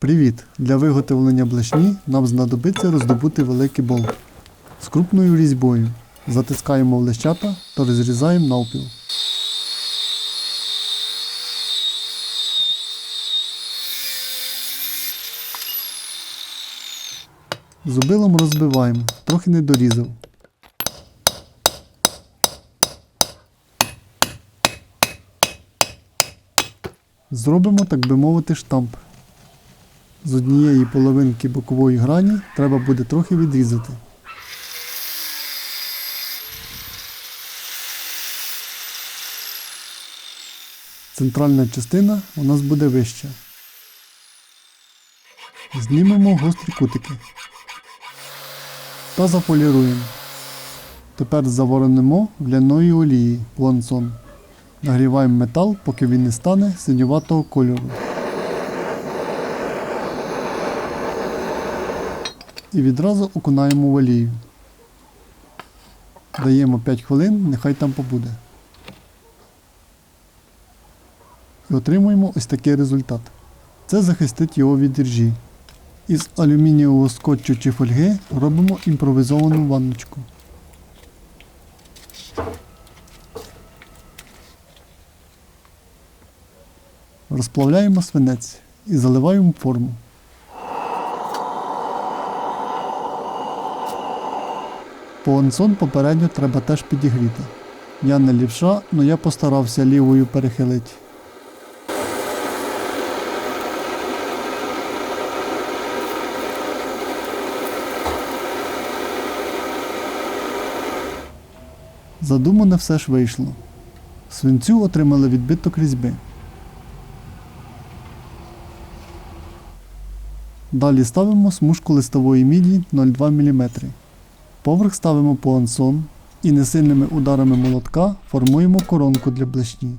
Привіт! Для виготовлення блешні нам знадобиться роздобути великий болт з крупною різьбою. Затискаємо в лещата та розрізаємо навпіл. Зубилом розбиваємо, трохи не дорізав. Зробимо, так би мовити, штамп. З однієї половинки бокової грані треба буде трохи відрізати. Центральна частина у нас буде вища. Знімемо гострі кутики та заполіруємо. Тепер заворонимо в ляної олії плансон. Нагріваємо метал, поки він не стане синюватого кольору. І відразу окунаємо в олію. Даємо 5 хвилин, нехай там побуде. І отримуємо ось такий результат. Це захистить його від іржі. Із алюмінієвого скотчу чи фольги робимо імпровізовану ванночку. Розплавляємо свинець і заливаємо форму. Полонсон попередньо треба теж підігріти. Я не лівша, але я постарався лівою перехилити. Задумане все ж вийшло. Свинцю отримали відбиток різьби. Далі ставимо смужку листової міді 0,2 мм. Поверх ставимо пуансон і несильними ударами молотка формуємо коронку для блешні.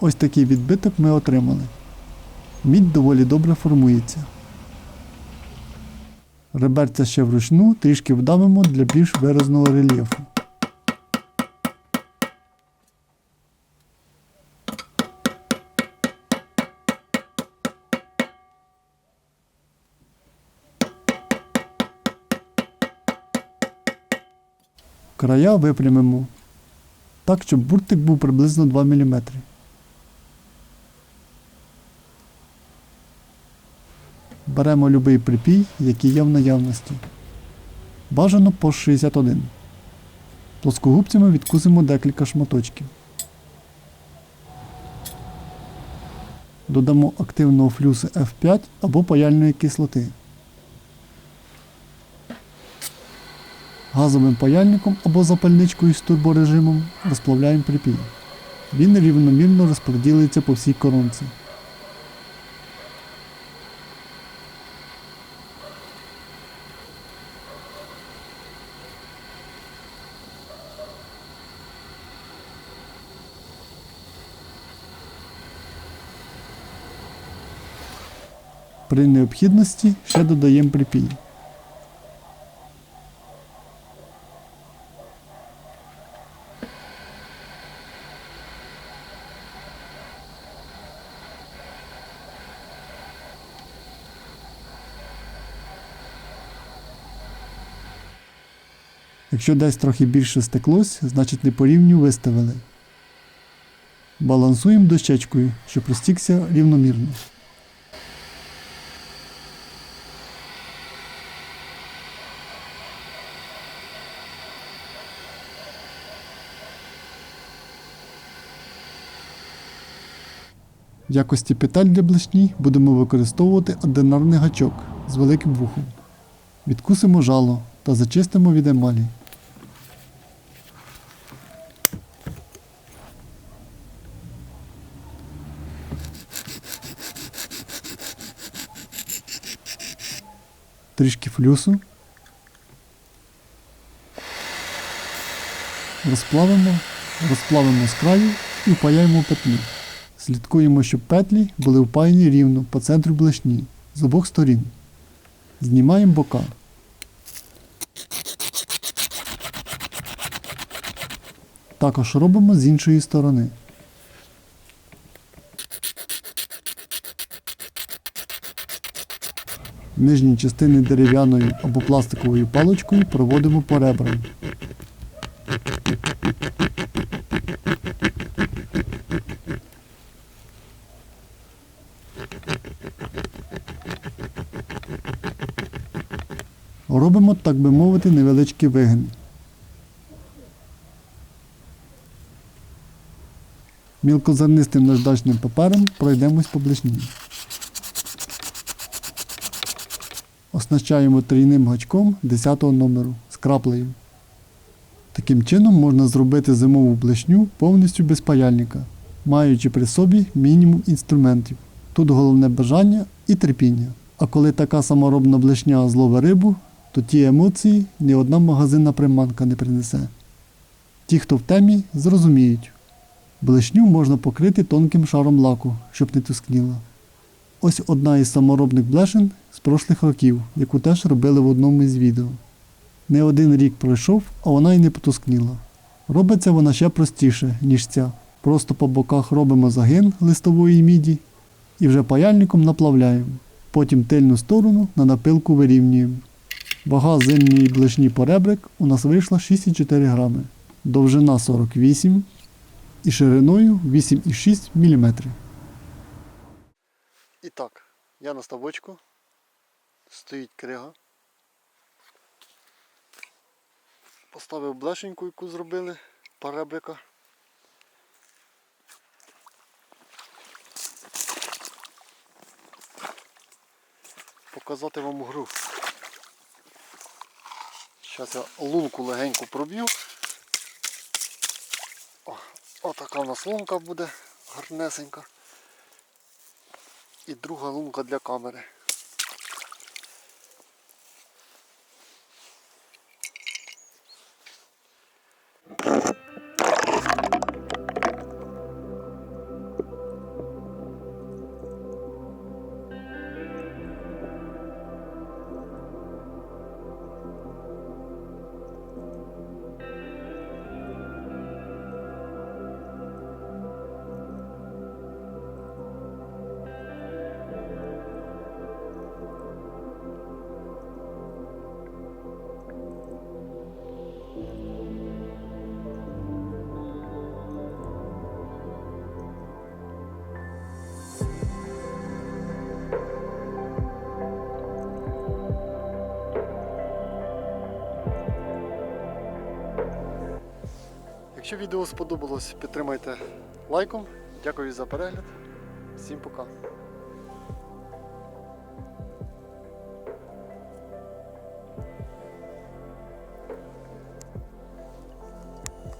Ось такий відбиток ми отримали. Мідь доволі добре формується. Реберця ще вручну трішки вдавимо для більш виразного рельєфу. Края випрямимо так, щоб буртик був приблизно 2 мм. Беремо любий припій, який є в наявності. Бажано по 61. Плоскогубцями відкусимо декілька шматочків. Додамо активного флюсу F5 або паяльної кислоти. Газовим паяльником або запальничкою з турборежимом розплавляємо припій. Він рівномірно розподілиться по всій коронці. При необхідності ще додаємо припій. Якщо десь трохи більше стеклось, значить не по рівню виставили. Балансуємо дощечкою, щоб розтікся рівномірно. В якості петель для блешні будемо використовувати одинарний гачок з великим вухом. Відкусимо жало та зачистимо від емалі. Трішки флюсу. Розплавимо, розплавимо з краю і впаяємо петлю. Слідкуємо, щоб петлі були впаяні рівно по центру блешні з обох сторін. Знімаємо бока. Також робимо з іншої сторони. Нижні частини дерев'яною або пластиковою паличкою проводимо по ребрам. Робимо, так би мовити, невеличкий вигин. Мілкозернистим наждачним папером пройдемось по блешні. Оснащаємо трійним гачком 10 номеру з краплею. Таким чином можна зробити зимову блешню повністю без паяльника, маючи при собі мінімум інструментів. Тут головне бажання і терпіння. А коли така саморобна блешня злове рибу, то ті емоції ні одна магазинна приманка не принесе. Ті, хто в темі, зрозуміють. Блешню можна покрити тонким шаром лаку, щоб не тускніла. Ось одна із саморобних блешен з прошлих років, яку теж робили в одному із відео. Не один рік пройшов, а вона й не потускніла. Робиться вона ще простіше, ніж ця. Просто по боках робимо загин листової міді і вже паяльником наплавляємо. Потім тильну сторону на напилку вирівнюємо. Вага зимньої блешні поребрик у нас вийшла 6,4 грами, довжина 48 і шириною 8,6 мм. І так, я на ставочку. Стоїть крига. Поставив блешеньку, яку зробили, паребрика. Показати вам гру. Зараз я лунку легенько проб'ю. Отака у нас лунка буде гарнесенька. І друга лунка для камери. Якщо відео сподобалось, підтримайте лайком. Дякую за перегляд. Всім пока.